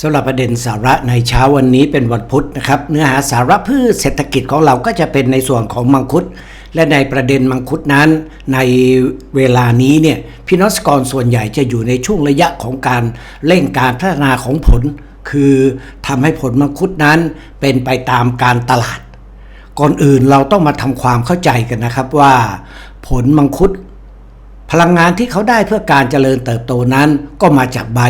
สำหรับประเด็นสาระในเช้าวันนี้เป็นวันพุธนะครับ เนื้อหาสาระพืชเศรษฐกิจของเราก็จะเป็นในส่วนของมังคุด และในประเด็นมังคุดนั้นในเวลานี้เนี่ยพี่นองเกษตรกรส่วนใหญ่จะอยู่ในช่วงระยะของการเร่งการพัฒนาของผล คือทำให้ผลมังคุดนั้นเป็นไปตามการตลาด ก่อนอื่นเราต้องมาทำความเข้าใจกันนะครับว่า ผลมังคุด พลังงานที่เขาได้เพื่อการเจริญเติบโตนั้นก็มาจากใบ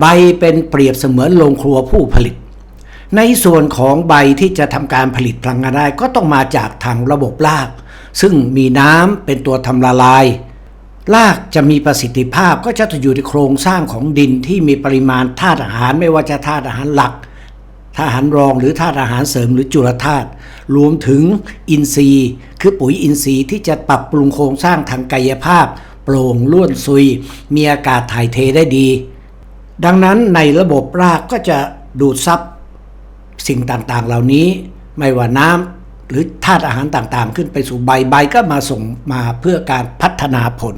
ใบเป็นเปรียบเสมือนโรงครัวผู้ผลิต ในส่วนของใบที่จะทำการผลิตพลังงานได้ก็ต้องมาจากทางระบบราก ซึ่งมีน้ำเป็นตัวทำละลาย รากจะมีประสิทธิภาพก็จะอยู่ในโครงสร้างของดินที่มีปริมาณธาตุอาหารไม่ว่าจะธาตุอาหารหลักธาตุอาหารรองหรือธาตุอาหารเสริมหรือจุลธาตุรวมถึงอินทรีย์ คือปุ๋ยอินทรีย์ที่จะปรับปรุงโครงสร้างทางกายภาพ โปร่งล้วนซุย มีอากาศถ่ายเทได้ดี ดังนั้นในระบบรากก็จะดูดซับสิ่งต่างๆ เหล่านี้ไม่ว่าน้ำหรือธาตุอาหารต่างๆ ขึ้นไปสู่ใบใบก็มาส่งมาเพื่อการพัฒนาผล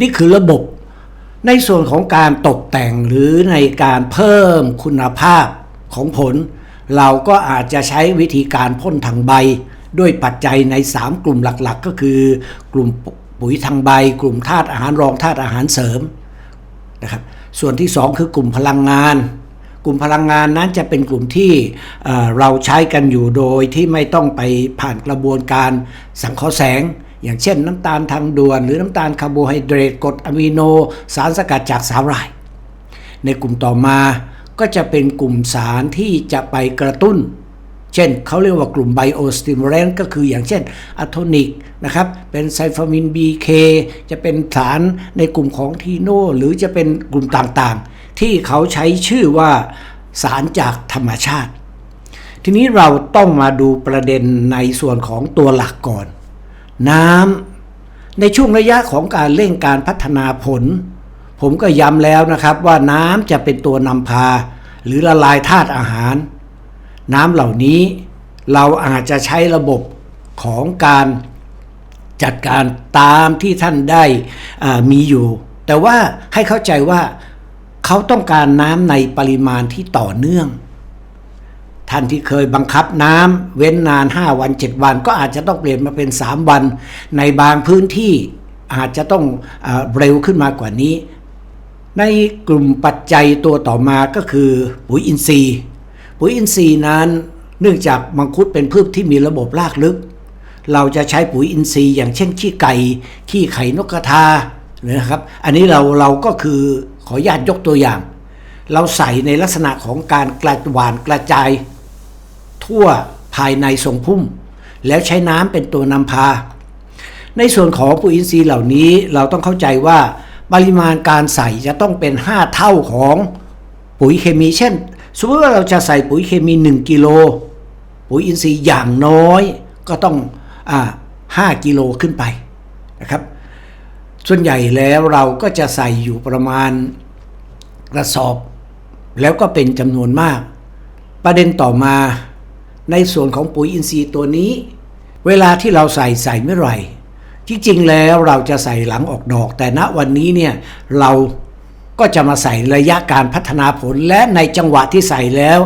นี่คือระบบในส่วนของการตกแต่งหรือในการเพิ่มคุณภาพของผล เราก็อาจจะใช้วิธีการพ่นทางใบ ด้วยปัจจัยใน 3 กลุ่มหลักๆ ก็คือ กลุ่มปุ๋ยทางใบ กลุ่มธาตุอาหารรองธาตุอาหารเสริมนะครับ ส่วนที่ 2 คือกลุ่มพลังงาน กลุ่มพลังงานนั้นจะเป็นกลุ่มที่เอ่อเราใช้กันอยู่โดยที่ไม่ต้องไปผ่านกระบวนการสังเคราะห์แสง อย่างเช่นน้ำตาลทางด่วน หรือน้ำตาลคาร์โบไฮเดรตกรดอะมิโน สารสกัดจากสาหร่าย ในกลุ่มต่อมาก็จะเป็นกลุ่มสารที่จะไปกระตุ้น เช่นเขาเรียกว่ากลุ่มไบโอสติมูเลนก็คืออย่างเช่นอะโทนิกนะครับ เป็นไซฟามิน BK จะเป็นสารในกลุ่มของทีโนหรือจะเป็นกลุ่มต่างๆ ที่เขาใช้ชื่อว่าสารจากธรรมชาติ ทีนี้เราต้องมาดูประเด็นในส่วนของตัวหลักก่อน น้ำในช่วงระยะของการเร่งการพัฒนาผล ผมก็ย้ำแล้วนะครับว่าน้ำจะเป็นตัวนำพา หรือละลายธาตุอาหาร น้ำเหล่านี้เราอาจจะใช้ระบบของการจัดการตามที่ท่านได้มีอยู่ แต่ว่าให้เข้าใจว่าเขาต้องการน้ำในปริมาณที่ต่อเนื่อง ท่านที่เคยบังคับน้ำเว้นนาน 5 วัน 7 วัน ก็อาจจะต้องเปลี่ยนมาเป็น 3 วัน ในบางพื้นที่อาจจะต้องอเร็วขึ้นมากว่านี้ ในกลุ่มปัจจัยตัวต่อมาก็คือปุ๋ยอินทรีย์ ปุ๋ยอินทรีย์นั้น เนื่องจากมังคุดเป็นพืชที่มีระบบรากลึก เราจะใช้ปุ๋ยอินทรีย์อย่างเช่นขี้ไก่ ขี้ไข่นกกระทานะครับ อันนี้เราเราก็คือขออนุญาตยกตัวอย่าง เราใส่ในลักษณะของการกระหวานกระจาย ทั่วภายในทรงพุ่ม แล้วใช้น้ำเป็นตัวนำพา ในส่วนของปุ๋ยอินทรีย์เหล่านี้เราต้องเข้าใจว่าปริมาณการใส่จะต้องเป็น 5 เท่าของปุ๋ยเคมี เช่น สมมติว่าเราจะใส่ปุ๋ยเคมี 1 กิโล ปุ๋ยอินทรีย์อย่างน้อยก็ต้องอ่า5กิโลขึ้นไปนะครับ ส่วนใหญ่แล้วเราก็จะใส่อยู่ประมาณกระสอบ แล้วก็เป็นจำนวนมาก ประเด็นต่อมาในส่วนของปุ๋ยอินทรีย์ตัวนี้ เวลาที่เราใส่ใส่เมื่อไหร่ จริงๆแล้วเราจะใส่หลังออกดอก แต่ณวันนี้เนี่ยเรา ก็จะมาใส่ระยะการพัฒนาผลและในจังหวะที่ใส่แล้ว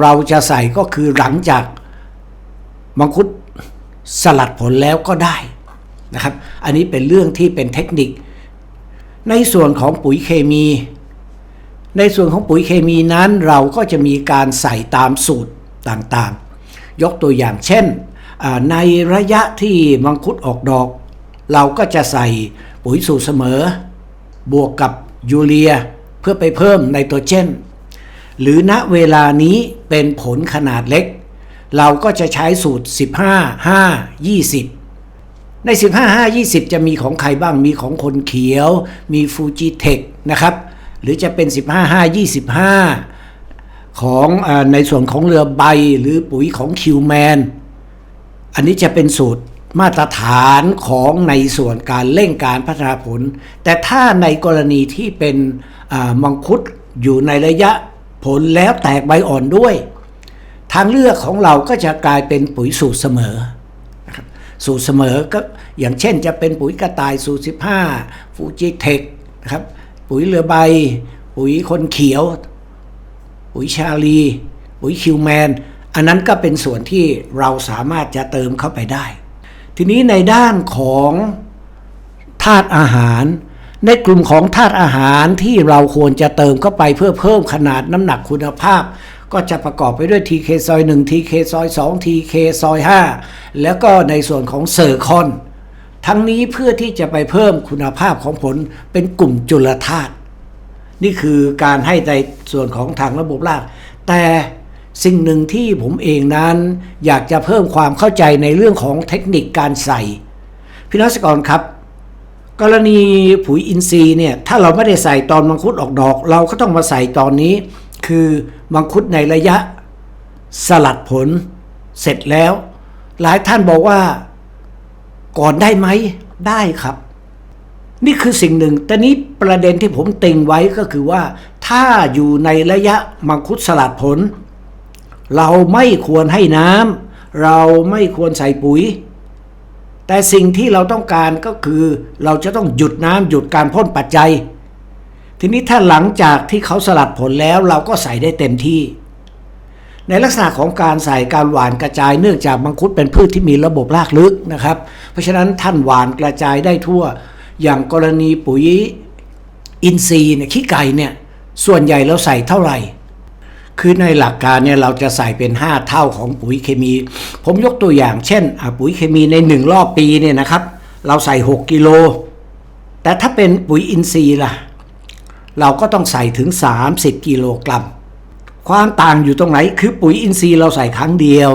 เราจะใส่ก็คือหลังจากมังคุดสลัดผลแล้วก็ได้นะครับ อันนี้เป็นเรื่องที่เป็นเทคนิค ในส่วนของปุ๋ยเคมี ในส่วนของปุ๋ยเคมีนั้นเราก็จะมีการใส่ตามสูตรต่างๆ ยกตัวอย่างเช่น ในระยะที่มังคุดออกดอก เราก็จะใส่ปุ๋ยสูตรเสมอ บวกกับ ยูเรียเพื่อไปเพิ่มไนโตรเจน หรือณเวลานี้เป็นผลขนาดเล็ก เราก็จะใช้สูตร 15 5 20 ใน 15 5 20 จะมีของใครบ้างมีของคนเขียว มีฟูจิเทคนะครับ หรือจะเป็น 15 5 25ของอในส่วนของเรือใบหรือปุ๋ยของคิวแมน อันนี้จะเป็นสูตร มาตรฐานของในส่วนการเร่งการพัฒนาผล แต่ถ้าในกรณีที่เป็นมังคุดอยู่ในระยะผลแล้วแตกใบอ่อนด้วย ทางเลือกของเราก็จะกลายเป็นปุ๋ยสูตรเสมอนะครับสูตรเสมอก็อย่างเช่นจะเป็นปุ๋ยกระต่ายสูตร 15 ฟูจิเทคนะครับปุ๋ยเรือใบ ปุ๋ยคนเขียว ปุ๋ยชาลี ปุ๋ยคิวแมน อันนั้นก็เป็นส่วนที่เราสามารถจะเติมเข้าไปได้ ทีนี้ในด้านของธาตุอาหาร ในกลุ่มของธาตุอาหารที่เราควรจะเติมเข้าไปเพื่อเพิ่มขนาดน้ำหนักคุณภาพ ก็จะประกอบไปด้วย TK ซอย1 TK ซอย2 TK ซอย5แล้วก็ในส่วนของเซอร์คอน ทั้งนี้เพื่อที่จะไปเพิ่มคุณภาพของผลเป็นกลุ่มจุลธาตุนี่คือการให้ในส่วนของทางระบบรากแต่ สิ่งหนึ่งที่ผมเองนั้น อยากจะเพิ่มความเข้าใจในเรื่องของเทคนิคการใส่พี่น้องสกรครับ กรณีปุ๋ยอินทรีย์เนี่ยถ้าเราไม่ได้ใส่ตอนมังคุดออกดอก เราก็ต้องมาใส่ตอนนี้ คือมังคุดในระยะสลัดผลเสร็จแล้ว หลายท่านบอกว่าก่อนได้ไหมได้ครับ นี่คือสิ่งหนึ่งแต่นี้ประเด็นที่ผมติงไว้ก็คือว่า ถ้าอยู่ในระยะมังคุดสลัดผล เราไม่ควรให้น้ำเราไม่ควรใส่ปุ๋ย แต่สิ่งที่เราต้องการก็คือเราจะต้องหยุดน้ำหยุดการพ่นปัจจัย ทีนี้ถ้าหลังจากที่เขาสลัดผลแล้วเราก็ใส่ได้เต็มที่ ในลักษณะของการใส่การหวานกระจายเนื่องจากมังคุดเป็นพืชที่มีระบบรากลึกนะครับ เพราะฉะนั้นท่านหวานกระจายได้ทั่ว อย่างกรณีปุ๋ยอินทรีย์เนี่ยขี้ไก่เนี่ยส่วนใหญ่เราใส่เท่าไหร่ คือในหลักการเนี่ยเราจะใส่เป็น 5 เท่าของปุ๋ยเคมี ผมยกตัวอย่างเช่นปุ๋ยเคมีใน 1 รอบปีเนี่ยนะครับ เราใส่ 6 กิโล แต่ถ้าเป็นปุ๋ยอินทรีย์ล่ะ เราก็ต้องใส่ถึง 30 กิโลกรัม ความต่างอยู่ตรงไหน คือปุ๋ยอินทรีย์เราใส่ครั้งเดียว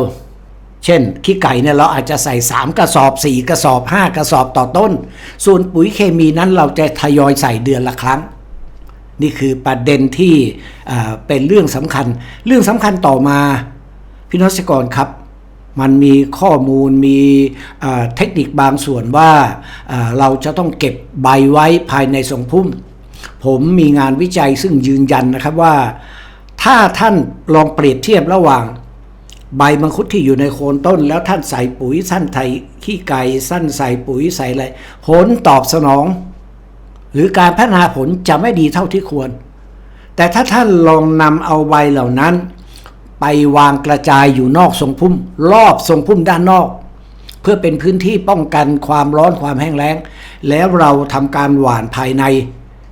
เช่น ขี้ไก่เนี่ยเราอาจจะใส่ 3 กระสอบ 4 กระสอบ 5 กระสอบต่อต้น ส่วนปุ๋ยเคมีนั้นเราจะทยอยใส่เดือนละครั้ง นี่คือประเด็นที่เป็นเรื่องสำคัญ เรื่องสำคัญต่อมาพี่น้องเกรครับมันมีข้อมูลมีเทคนิคบางส่วนว่าเราจะต้องเก็บใบไว้ภายในทรงพุ่ม ผมมีงานวิจัยซึ่งยืนยันนะครับว่า ถ้าท่านลองเปรียบเทียบระหว่าง ใบมังคุดที่อยู่ในโคนต้น แล้วท่านใส่ปุ๋ยท่านไถขี้ไก่สั้นใส่ปุ๋ยใส่อะไรผลตอบสนอง หรือการพัฒนาผลจะไม่ดีเท่าที่ควร แต่ถ้าท่านลองนำเอาใบเหล่านั้น ไปวางกระจายอยู่นอกทรงพุ่ม รอบทรงพุ่มด้านนอก เพื่อเป็นพื้นที่ป้องกันความร้อนความแห้งแล้ง แล้วเราทำการหว่านภายใน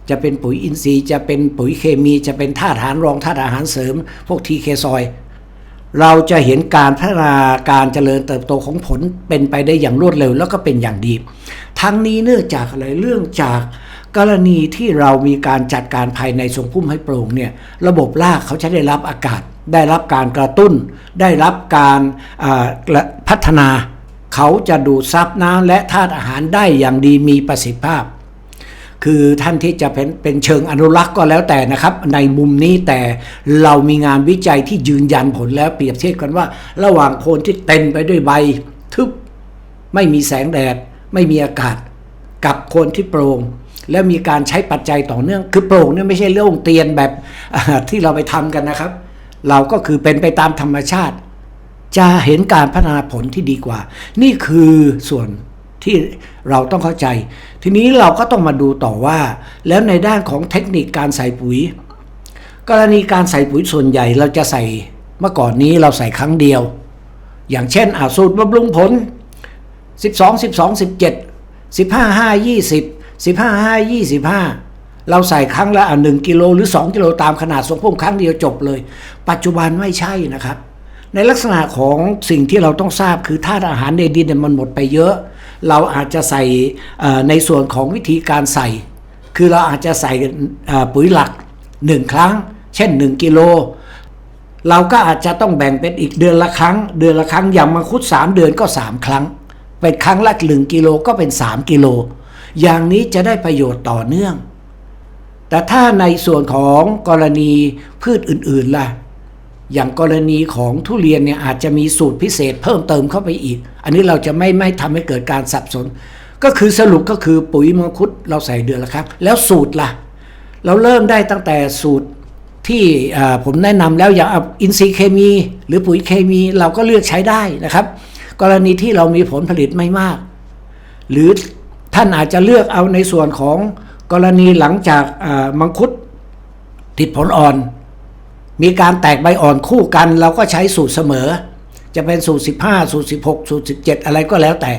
จะเป็นปุ๋ยอินทรีย์จะเป็นปุ๋ยเคมีจะเป็นธาตุอาหารรองธาตุอาหารเสริม พวกทีเคซอยเราจะเห็นการพัฒนาการเจริญเติบโตของผลเป็นไปได้อย่างรวดเร็ว แล้วก็เป็นอย่างดี ทั้งนี้เนื่องจากอะไรเรื่องจาก กรณีที่เรามีการจัดการภายในทรงพุ่มให้โปร่งเนี่ยระบบรากเขาจะได้รับอากาศ ได้รับการกระตุ้น ได้รับการพัฒนา เขาจะดูดซับน้ำและธาตุอาหารได้อย่างดีมีประสิทธิภาพ คือท่านที่จะเป็นเป็นเชิงอนุรักษ์ก็แล้วแต่นะครับ ในมุมนี้แต่เรามีงานวิจัยที่ยืนยันผลแล้วเปรียบเทียบกันว่า ระหว่างโคนที่เต็มไปด้วยใบ ทึบไม่มีแสงแดด ไม่มีอากาศ กับโคนที่โปร่ง แล้วมีการใช้ปัจจัยต่อเนื่อง คือโปร่งเนี่ยไม่ใช่เรื่องเตียนแบบที่เราไปทำกันนะครับ เราก็คือเป็นไปตามธรรมชาติ จะเห็นการพัฒนาผลที่ดีกว่า นี่คือส่วนที่เราต้องเข้าใจ ทีนี้เราก็ต้องมาดูต่อว่า แล้วในด้านของเทคนิคการใส่ปุ๋ย กรณีการใส่ปุ๋ยส่วนใหญ่เราจะใส่เมื่อก่อนนี้เราใส่ครั้งเดียว อย่างเช่นอาสูตรบำรุงผล 12 12 17 15 5 20 15 5 25 เราใส่ครั้งละหนึ่งกิโลหรือ 2 กิโลตามขนาดทรงพุ่มครั้งเดียวจบเลย ปัจจุบันไม่ใช่นะครับ ในลักษณะของสิ่งที่เราต้องทราบคือธาตุอาหารในดินมันหมดไปเยอะ เราอาจจะใส่ในส่วนของวิธีการใส่ คือเราอาจจะใส่ปุ๋ยหลัก 1 ครั้ง เช่น 1 กิโลเราก็อาจจะต้องแบ่งเป็นอีกเดือนละครั้ง เดือนละครั้งอย่างมังคุด3 เดือนก็ 3 ครั้ง เป็นครั้งละ1กิโลก็เป็น 3 กิโล อย่างนี้จะได้ประโยชน์ต่อเนื่อง แต่ถ้าในส่วนของกรณีพืชอื่นๆล่ะ อย่างกรณีของทุเรียนเนี่ยอาจจะมีสูตรพิเศษเพิ่มเติมเข้าไปอีก อันนี้เราจะไม่ไม่ทำให้เกิดการสับสน ก็คือสรุปก็คือปุ๋ยมังคุดเราใส่เดือนละครั้งแล้วสูตรล่ะ เราเริ่มได้ตั้งแต่สูตรที่ผมแนะนำแล้วอย่างอาอินทรีย์เคมี หรือปุ๋ยเคมีเราก็เลือกใช้ได้นะครับ กรณีที่เรามีผลผลิตไม่มาก หรือ ท่านอาจจะเลือกเอาในส่วนของกรณีหลังจากมังคุดติดผลอ่อน มีการแตกใบอ่อนคู่กัน เราก็ใช้สูตรเสมอ จะเป็นสูตร 15 สูตร 16 สูตร 17 อะไรก็แล้วแต่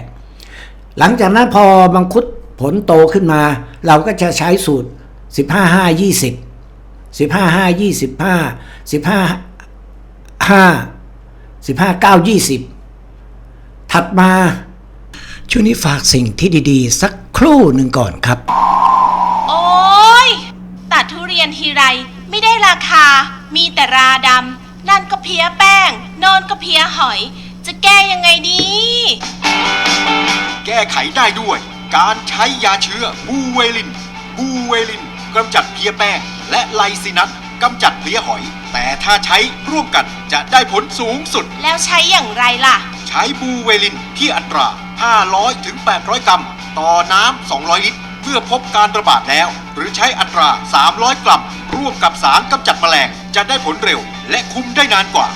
หลังจากนั้นพอมังคุดผลโตขึ้นมา เราก็จะใช้สูตร 15 5 20 15 5 25 15 5 15 9 20 ถัดมา ช่วงนี้ฝากสิ่งที่ดีๆ สักครู่หนึ่งก่อนครับ โอ้ยตัดทุเรียนทีไร ไม่ได้ราคา มีแต่ราดำ นั่นก็เพี้ยแป้ง โนอนก็เพี้ยหอย จะแก้ยังไงดี แก้ไขได้ด้วย การใช้ยาเชื้อบูเวลิน บูเวลินกำจัดเพลี้ยแป้ง และไลซินัสกำจัดเพลี้ยหอย แต่ถ้าใช้ร่วมกันจะได้ผลสูงสุด แล้วใช้อย่างไรล่ะ ใช้บูเวลินที่อัตรา 500ถึง800 กรัม ต่อน้ำ 200 ลิตร เพื่อพบการระบาดแล้ว หรือใช้อัตรา 300 กรัม ร่วมกับสารกำจัดแมลง จะได้ผลเร็ว และคุมได้นานกว่า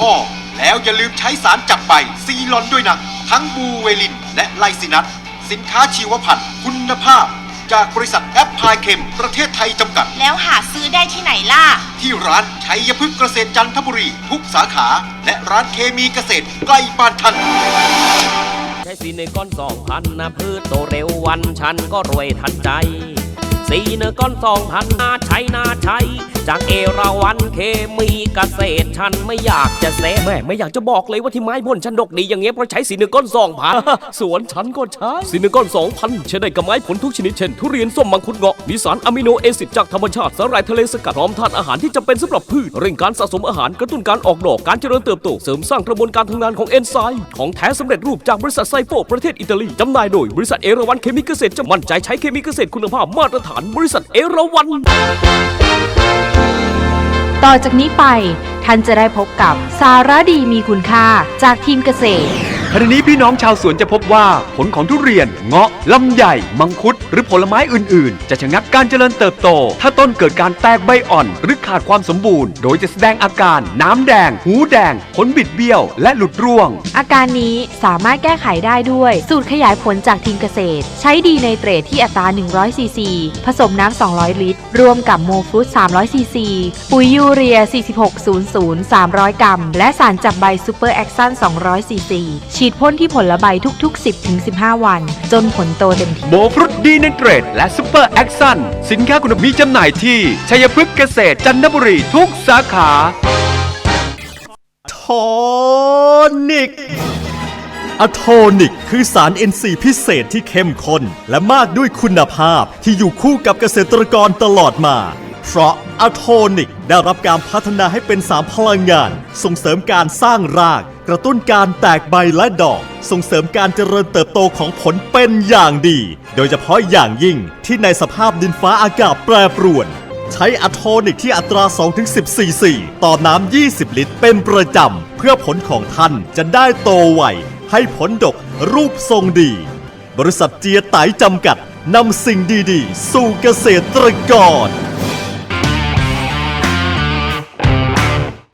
อ้อแล้วอย่าลืมใช้สารจับใบซีลอนด้วยนะ ทั้งบูเวลินและไลซินัสสินค้าชีวพันธุ์คุณภาพ จากบริษัทแอปพลายเคมประเทศไทยจำกัด แล้วหาซื้อได้ที่ไหนล่ะ ที่ร้านชัยพฤกษ์เกษตรจันทบุรีทุกสาขา และร้านเคมีเกษตรใกล้บ้านท่าน ใช้สีในก้อนสองพันนะพืชโตเร็ววันฉันก็รวยทันใจ สีเนื้อก้อนสองพันน่าใช้น่าใช้จากเอราวันเคมีเกษตรฉันไม่อยากจะเซแม่ไม่อยากจะบอกเลยว่าที่ไม้บนฉันดกดีอย่างเงี้ยเพราะใช้สีเนื้อก้อนสองพันสวนฉันก็ใช้สีเนื้อก้อนสองพันใช้ได้กับไม้ผลทุกชนิดเช่นทุเรียนส้มมังคุดเงาะมีสารอะมิโนแอซิดจากธรรมชาติสารายทะเลสกัดพร้อมธาตุอาหารที่จำเป็นสำหรับพืชเร่งการสะสมอาหารกระตุ้นการออกดอกการเจริญเติบโตเสริมสร้างกระบวนการทำงานของเอนไซม์ของแท้สำเร็จรูปจากบริษัทไซโปประเทศอิตาลีจำหน่ายโดยบริษัทเอราวันเคมีเกษตรจะมั่นใจใช้เคมีเกษตรคุณภาพมาตรฐานบริษัทเอราวัน ต่อจากนี้ไปท่านจะได้พบกับสาระดีมีคุณค่าจากทีมเกษตร ขณะนี้พี่น้องชาวสวนจะพบว่าผลของทุเรียน เงาะ ลำไย มังคุด หรือผลไม้อื่น ๆ จะชะงักการเจริญเติบโต ถ้าต้นเกิดการแตกใบอ่อน หรือขาดความสมบูรณ์ โดยจะแสดงอาการ น้ำแดง หูแดง ผลบิดเบี้ยว และหลุดร่วง อาการนี้สามารถแก้ไขได้ด้วย สูตรขยายผลจากทีมเกษตร ใช้ดีในเตรดที่อัตรา 100 ซีซี ผสมน้ำ 200 ลิตร รวมกับโมฟรุต300 ซีซี ปุ๋ยยูเรีย 4600 300 กรัม และสารจับใบซูเปอร์แอคซัน200 ซีซีฉีดพ่นที่ผลใบทุก ๆ 10-15 วัน จนผลโตเต็มที่โมฟรุตดีเนเตรตและซูเปอร์แอคซันสินค้าคุณภาพมีจำหน่ายที่ ชัยพฤกษ์เกษตรจันทบุรีทุกสาขาโทนิกอะโทนิก คือสาร NC พิเศษที่เข้มข้นและมากด้วยคุณภาพที่อยู่คู่กับเกษตรกรตลอดมา เพราะอะโทนิกได้รับการพัฒนาให้เป็นสารพลังงาน ส่งเสริมการสร้างรากก ระตุ้นการแตกใบและดอก ส่งเสริมการเจริญเติบโตของผลเป็นอย่างดี โดยเฉพาะอย่างยิ่งที่ในสภาพดินฟ้าอากาศแปรปรวน ใช้อะโทนิกที่อัตรา 2-10 ซีซีต่อน้ำ 20 ลิตร เป็นประจำ เพื่อผลของท่านจะได้โตไวให้ผลดกรูปทรงดี บริษัทเจียไตจำกัดนำสิ่งดีๆ สู่เกษตรกร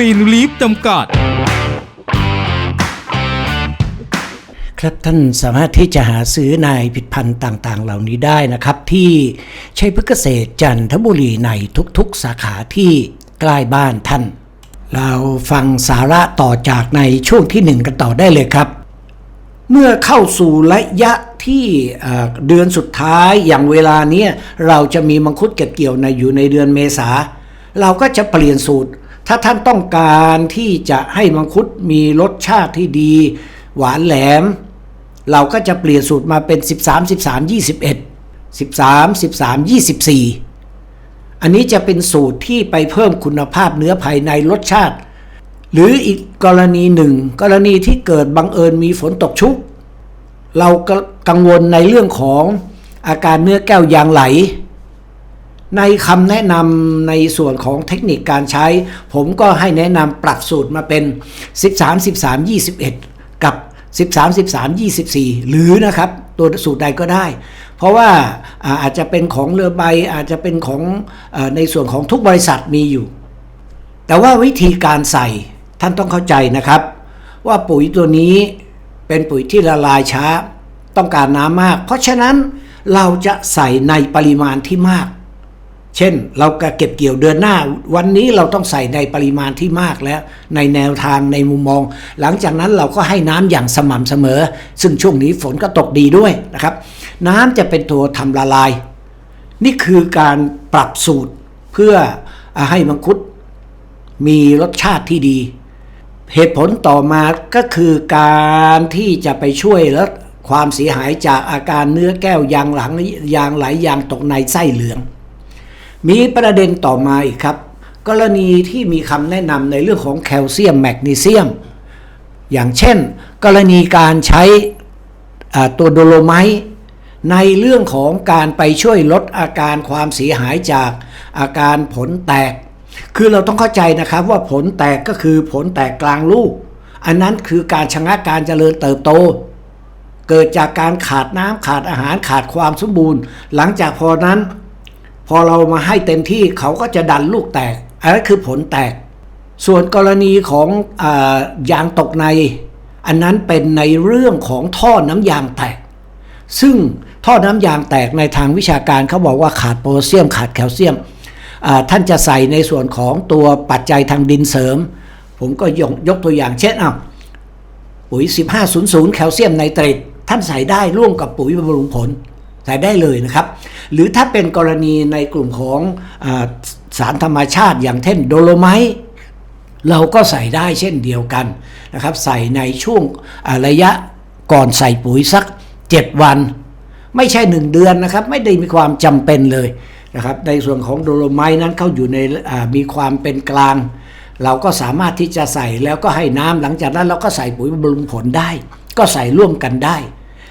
รีนลีฟจำกัด ครับท่านสามารถที่จะหาซื้อในผลิตภัณฑ์ต่างๆ เหล่านี้ได้นะครับ ที่ชัยพฤกษเกษตรจันทบุรีในทุกๆ สาขาที่ใกล้บ้านท่าน เราฟังสาระต่อจากในช่วงที่หนึ่งกันต่อได้เลยครับ เมื่อเข้าสู่ระยะที่เดือนสุดท้ายอย่างเวลานี้เราจะมีมังคุดเก็บเกี่ยวในอยู่ในเดือนเมษา เราก็จะเปลี่ยนสูตร ถ้าท่านต้องการที่จะให้มังคุดมีรสชาติที่ดี หวานแหลม เราก็จะเปลี่ยนสูตรมาเป็น 13 13 21 13 13 24 อันนี้จะเป็นสูตรที่ไปเพิ่มคุณภาพเนื้อภายในรสชาติ หรืออีกกรณีหนึ่ง กรณีที่เกิดบังเอิญมีฝนตกชุก เรากังวลในเรื่องของอาการเนื้อแก้วยางไหล ในคำแนะนำในส่วนของเทคนิคการใช้ ผมก็ให้แนะนำปรับสูตรมาเป็น 13 13 21 กับ 13 13 24 หรือนะครับตัวสูตรใดก็ได้ เพราะว่าอาจจะเป็นของเรือใบอาจจะเป็นของอในส่วนของทุกบริษัทมีอยู่ แต่ว่าวิธีการใส่ท่านต้องเข้าใจนะครับ ว่าปุ๋ยตัวนี้เป็นปุ๋ยที่ละลายช้าต้องการน้ำมาก เพราะฉะนั้นเราจะใส่ในปริมาณที่มาก เช่น เราเก็บเกี่ยวเดือนหน้า วันนี้เราต้องใส่ในปริมาณที่มากแล้ว ในแนวทางในมุมมอง หลังจากนั้นเราก็ให้น้ำอย่างสม่ำเสมอ ซึ่งช่วงนี้ฝนก็ตกดีด้วยนะครับ น้ำจะเป็นตัวทำละลาย นี่คือการปรับสูตรเพื่อให้มังคุดมีรสชาติที่ดี เหตุผลต่อมาก็คือการที่จะไปช่วยลดความเสียหายจากอาการเนื้อแก้วยางหลังยางไหลยางตกในไส้เหลือง มีประเด็นต่อมาอีกครับ กรณีที่มีคำแนะนำในเรื่องของแคลเซียมแมกนีเซียม อย่างเช่น กรณีการใช้ตัวโดโลไมต์ในเรื่องของการไปช่วยลดอาการความเสียหายจากอาการผลแตก คือเราต้องเข้าใจนะครับว่าผลแตกก็คือผลแตกกลางลูก อันนั้นคือการชะงักการเจริญเติบโต เกิดจากการขาดน้ำขาดอาหารขาดความสมบูรณ์ หลังจากพอนั้น พอเรามาให้เต็มที่เขาก็จะดันลูกแตก อันนั้นคือผลแตก ส่วนกรณีของอยางตกใน อันนั้นเป็นในเรื่องของท่อน้ำยางแตก ซึ่งท่อน้ำยางแตกในทางวิชาการเขาบอกว่าขาดโพแทสเซียม ขาดแคลเซียม ท่านจะใส่ในส่วนของตัวปัจจัยทางดินเสริม ผมก็ยกยกตัวอย่างเช่นอ้าวปุ๋ย 1500 แคลเซียมไนเตรตท่านใส่ได้ร่วมกับปุ๋ยบำรุงผล ใส่ได้เลยนะครับ หรือถ้าเป็นกรณีในกลุ่มของอสารธรรมชาติอย่างเช่นโดโลไมต์เราก็ใส่ได้เช่นเดียวกันนะครับ ใส่ในช่วงระยะก่อนใส่ปุ๋ยสัก 7 วัน ไม่ใช่ 1 เดือนนะครับ ไม่ได้มีความจำเป็นเลยนะครับ ในส่วนของโดโลไมต์นั้นเขาอยู่ในมีความเป็นกลาง เราก็สามารถที่จะใส่แล้วก็ให้น้ำหลังจากนั้นเราก็ใส่ปุ๋ยบำรุงผลได้ ก็ใส่ร่วมกันได้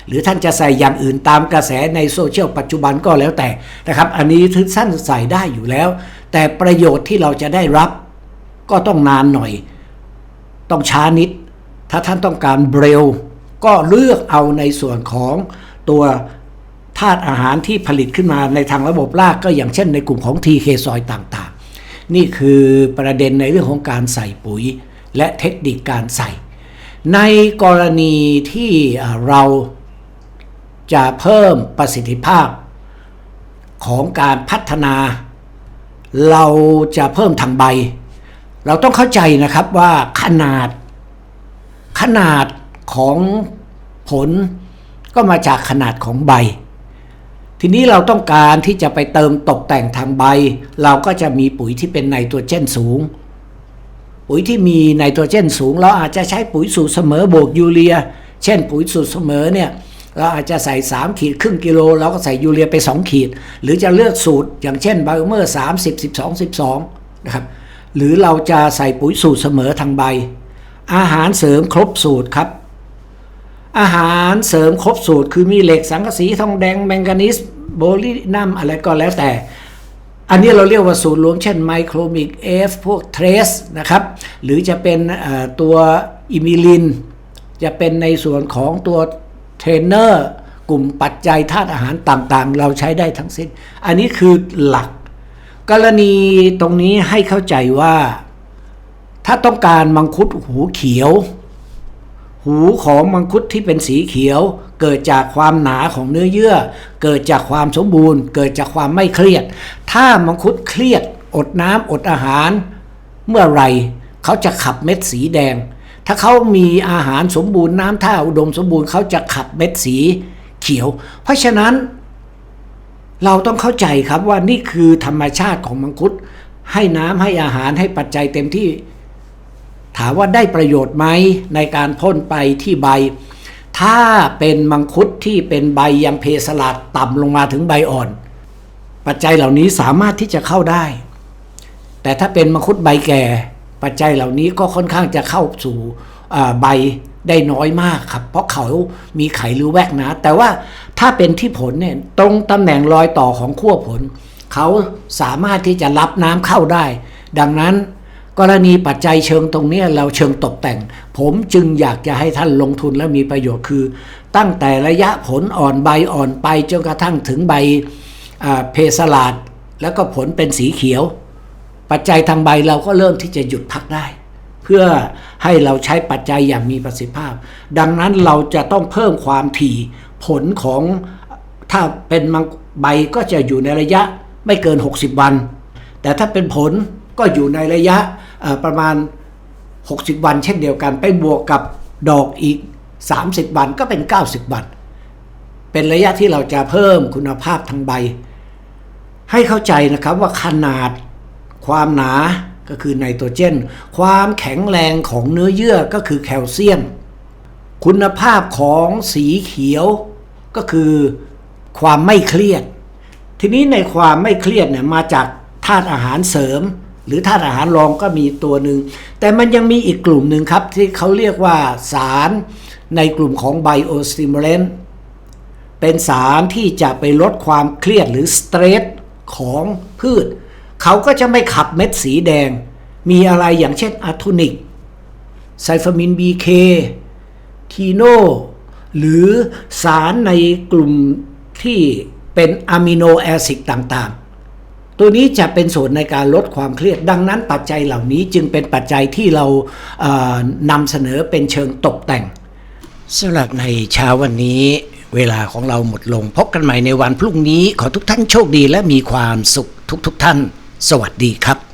หรือท่านจะใส่อย่างอื่นตามกระแสในโซเชียลปัจจุบันก็แล้วแต่นะครับ อันนี้ท่านใส่ได้อยู่แล้ว แต่ประโยชน์ที่เราจะได้รับ ก็ต้องนานหน่อย ต้องช้านิด ถ้าท่านต้องการเบรลก็เลือกเอาในส่วนของตัวธาตุอาหารที่ผลิตขึ้นมาในทางระบบรากก็อย่างเช่นในกลุ่มของ TK ซอยต่างๆ นี่คือประเด็นในเรื่องของการใส่ปุ๋ย และเทคนิคการใส่ ในกรณีที่เรา จะเพิ่มประสิทธิภาพของการพัฒนา เราจะเพิ่มทางใบ เราต้องเข้าใจนะครับว่าขนาด ขนาดของผลก็มาจากขนาดของใบ ทีนี้เราต้องการที่จะไปเติมตกแต่งทางใบ เราก็จะมีปุ๋ยที่เป็นไนโตรเจนสูง ปุ๋ยที่มีไนโตรเจนสูง เราอาจจะใช้ปุ๋ยสูตรเสมอบวกยูเรีย เช่นปุ๋ยสูตรเสมอเนี่ย เราอาจจะใส่ 3 ขีดครึ่งกิโลเราก็ใส่ยูเรียไป 2 ขีด หรือจะเลือกสูตรอย่างเช่นไบโอเมอร์30 12 12นะครับหรือเราจะใส่ปุ๋ยสูตรเสมอทางใบ อาหารเสริมครบสูตรครับ อาหารเสริมครบสูตร คือมีเหล็กสังกะสีทองแดงแมงกานีสโบลินัมอะไรก็แล้วแต่ อันนี้เราเรียกว่าสูตรรวมเช่นไมโครมิกเอฟพวกเทรสนะครับ หรือจะเป็นตัวอิมิลิน จะเป็นในส่วนของตัว เทรนเนอร์กลุ่มปัจจัยธาตุอาหารต่างๆ เราใช้ได้ทั้งสิ้น อันนี้คือหลัก กรณีตรงนี้ให้เข้าใจว่า ถ้าต้องการมังคุดหูเขียว หูของมังคุดที่เป็นสีเขียว เกิดจากความหนาของเนื้อเยื่อ เกิดจากความสมบูรณ์ เกิดจากความไม่เครียด ถ้ามังคุดเครียด อดน้ำอดอาหาร เมื่อไรเขาจะขับเม็ดสีแดง ถ้าเขามีอาหารสมบูรณ์น้ำท่าอุดมสมบูรณ์เขาจะขับเม็ดสีเขียว เพราะฉะนั้น เราต้องเข้าใจครับว่านี่คือธรรมชาติของมังคุด ให้น้ำให้อาหารให้ปัจจัยเต็มที่ ถามว่าได้ประโยชน์ไหมในการพ่นไปที่ใบ ถ้าเป็นมังคุดที่เป็นใบยังเพสลัดต่ำลงมาถึงใบอ่อน ปัจจัยเหล่านี้สามารถที่จะเข้าได้ แต่ถ้าเป็นมังคุดใบแก่ ปัจจัยเหล่านี้ก็ค่อนข้างจะเข้าสู่ใบได้น้อยมากครับ เพราะเขามีไขหรือแวกนาแต่ว่าถ้าเป็นที่ผลเนี่ยตรงตำแหน่งรอยต่อของขั้วผล เขาสามารถที่จะรับน้ำเข้าได้ ดังนั้นกรณีปัจจัยเชิงตรงนี้เราเชิงตกแต่ง ผมจึงอยากจะให้ท่านลงทุนและมีประโยชน์คือ ตั้งแต่ระยะผลอ่อนใบอ่อนไปจนกระทั่งถึงใบเพสลาด แล้วก็ผลเป็นสีเขียว ปัจจัยทางใบเราก็เริ่มที่จะหยุดพักได้ เพื่อให้เราใช้ปัจจัยอย่างมีประสิทธิภาพ ดังนั้นเราจะต้องเพิ่มความถี่ผลของถ้าเป็นมังใบก็จะอยู่ในระยะไม่เกิน 60 วัน แต่ถ้าเป็นผลก็อยู่ในระยะประมาณ 60 วัน เช่นเดียวกันไปบวกกับดอกอีก 30 วันก็เป็น 90 วัน เป็นระยะที่เราจะเพิ่มคุณภาพทางใบ ให้เข้าใจนะครับว่าขนาด ความหนาก็คือไนโตรเจน ความแข็งแรงของเนื้อเยื่อก็คือแคลเซียม คุณภาพของสีเขียวก็คือความไม่เครียด ทีนี้ในความไม่เครียดเนี่ยมาจากธาตุอาหารเสริม หรือธาตุอาหารรองก็มีตัวหนึ่ง แต่มันยังมีอีกกลุ่มหนึ่งครับ ที่เขาเรียกว่าสารในกลุ่มของไบโอสติมูเลนเป็นสารที่จะไปลดความเครียดหรือสเตรสของพืช เขาก็จะไม่ขับเม็ดสีแดง มีอะไรอย่างเช่นอะทูนิกไซฟามิน BK ทีโนหรือสารในกลุ่มที่เป็นอะมิโนแอซิดต่างๆ ตัวนี้จะเป็นส่วนในการลดความเครียด ดังนั้นปัจจัยเหล่านี้จึงเป็นปัจจัยที่เราเอ่อนำเสนอเป็นเชิงตกแต่งสำหรับในเช้าวันนี้เวลาของเราหมดลง พบกันใหม่ในวันพรุ่งนี้ขอทุกท่านโชคดีและมีความสุขทุกๆทท่าน สวัสดีครับ